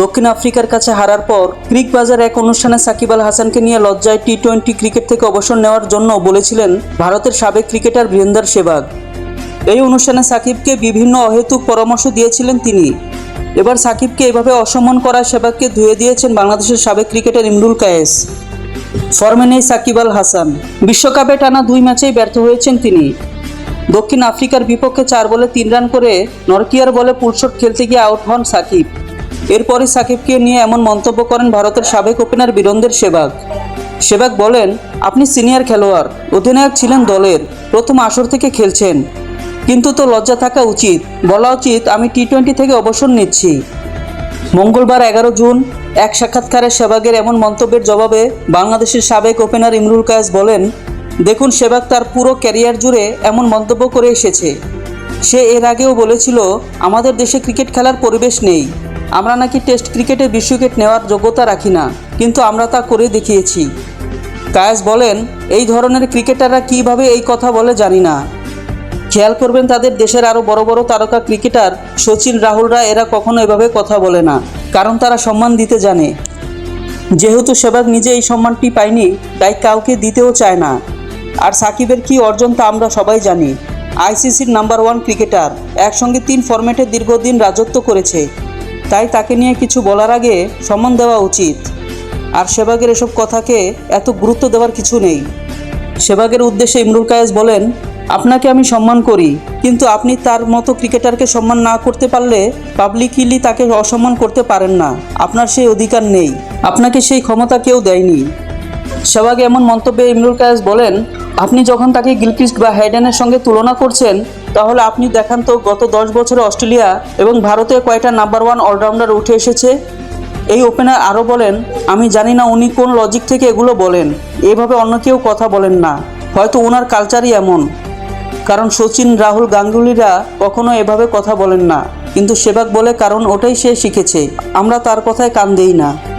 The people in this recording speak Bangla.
দক্ষিণ আফ্রিকার কাছে হারার পর ক্রিক বাজার এক অনুষ্ঠানে সাকিব আল হাসানকে নিয়ে লজ্জায় টি টোয়েন্টি ক্রিকেট থেকে অবসর নেওয়ার জন্য বলেছিলেন ভারতের সাবেক ক্রিকেটার বীরেন্দর সেবাগ। এই অনুষ্ঠানে সাকিবকে বিভিন্ন অহেতুক পরামর্শ দিয়েছিলেন তিনি। এবার সাকিবকে এভাবে অসম্মান করা সেবাগকে ধুয়ে দিয়েছেন বাংলাদেশের সাবেক ক্রিকেটার ইমরুল কায়েস। ফর্মে নেই সাকিব আল হাসান। বিশ্বকাপে টানা দুই ম্যাচেই ব্যর্থ হয়েছেন তিনি। দক্ষিণ আফ্রিকার বিপক্ষে চার বলে তিন রান করে নরকিয়ার বলে পুলশট খেলতে গিয়ে আউট হন সাকিব। এরপরই সাকিবকে নিয়ে এমন মন্তব্য করেন ভারতের সাবেক ওপেনার বীরেন্দ্র সেবাগ সেবাগ বলেন, আপনি সিনিয়র খেলোয়াড়, অধিনায়ক ছিলেন দলের, প্রথম আসর থেকে খেলছেন। কিন্তু তো লজ্জা থাকা উচিত। বলা উচিত, আমি টি টোয়েন্টি থেকে অবসর নিচ্ছি। মঙ্গলবার এগারো জুন, এক সাক্ষাৎকারে সেবাগের এমন মন্তব্যের জবাবে বাংলাদেশের সাবেক ওপেনার ইমরুল কায়েস বলেন, দেখুন সেবাগ তার পুরো ক্যারিয়ার জুড়ে এমন মন্তব্য করে এসেছে। সে এর আগেও বলেছিল, আমাদের দেশে ক্রিকেট খেলার পরিবেশ নেই। আমরা নাকি টেস্ট ক্রিকেটে বিশ্ব উইকেট নেওয়ার যোগ্যতা রাখি না, কিন্তু আমরা তা করে দেখিয়েছি। কায়েস বলেন, এই ধরনের ক্রিকেটাররা কীভাবে এই কথা বলে জানি না। খেয়াল করবেন তাদের দেশের আরও বড় বড় তারকা ক্রিকেটার সচিন রাহুলরা এরা কখনো এভাবে কথা বলে না, কারণ তারা সম্মান দিতে জানে। যেহেতু সেবাগ নিজে এই সম্মানটি পায়নি, তাই কাউকে দিতেও চায় না। আর সাকিবের কী অর্জন তা আমরা সবাই জানি। আইসিসির নাম্বার ওয়ান ক্রিকেটার, একসঙ্গে তিন ফরম্যাটে দীর্ঘদিন রাজত্ব করেছে। তাই তাকে নিয়ে কিছু বলার আগে সম্মান দেওয়া উচিত। আর সেবাগের এসব কথাকে এত গুরুত্ব দেওয়ার কিছু নেই। সেবাগের উদ্দেশ্যে ইমরুল কায়েস বলেন, আপনাকে আমি সম্মান করি, কিন্তু আপনি তার মতো ক্রিকেটারকে সম্মান না করতে পারলে পাবলিকলি তাকে অসম্মান করতে পারেন না। আপনার সেই অধিকার নেই। আপনাকে সেই ক্ষমতা কেউ দেয়নি। সেবাগে এমন মন্তব্যে ইমরুল কায়েস বলেন, আপনি যখন তাকে গিলক্রিস্ট বা হাইডেনের সঙ্গে তুলনা করছেন তাহলে আপনি দেখান তো গত দশ বছরে অস্ট্রেলিয়া এবং ভারতে কয়টা নাম্বার ওয়ান অলরাউন্ডার উঠে এসেছে? এই ওপেনার আরও বলেন, আমি জানি না উনি কোন লজিক থেকে এগুলো বলেন। এভাবে অন্য কেউ কথা বলেন না। হয়তো ওনার কালচারই এমন। কারণ সচিন, রাহুল, গাঙ্গুলিরা কখনো এভাবে কথা বলেন না। কিন্তু সেবাক বলে কারণ ওটাই সে শিখেছে। আমরা তার কথায় কান দেই না।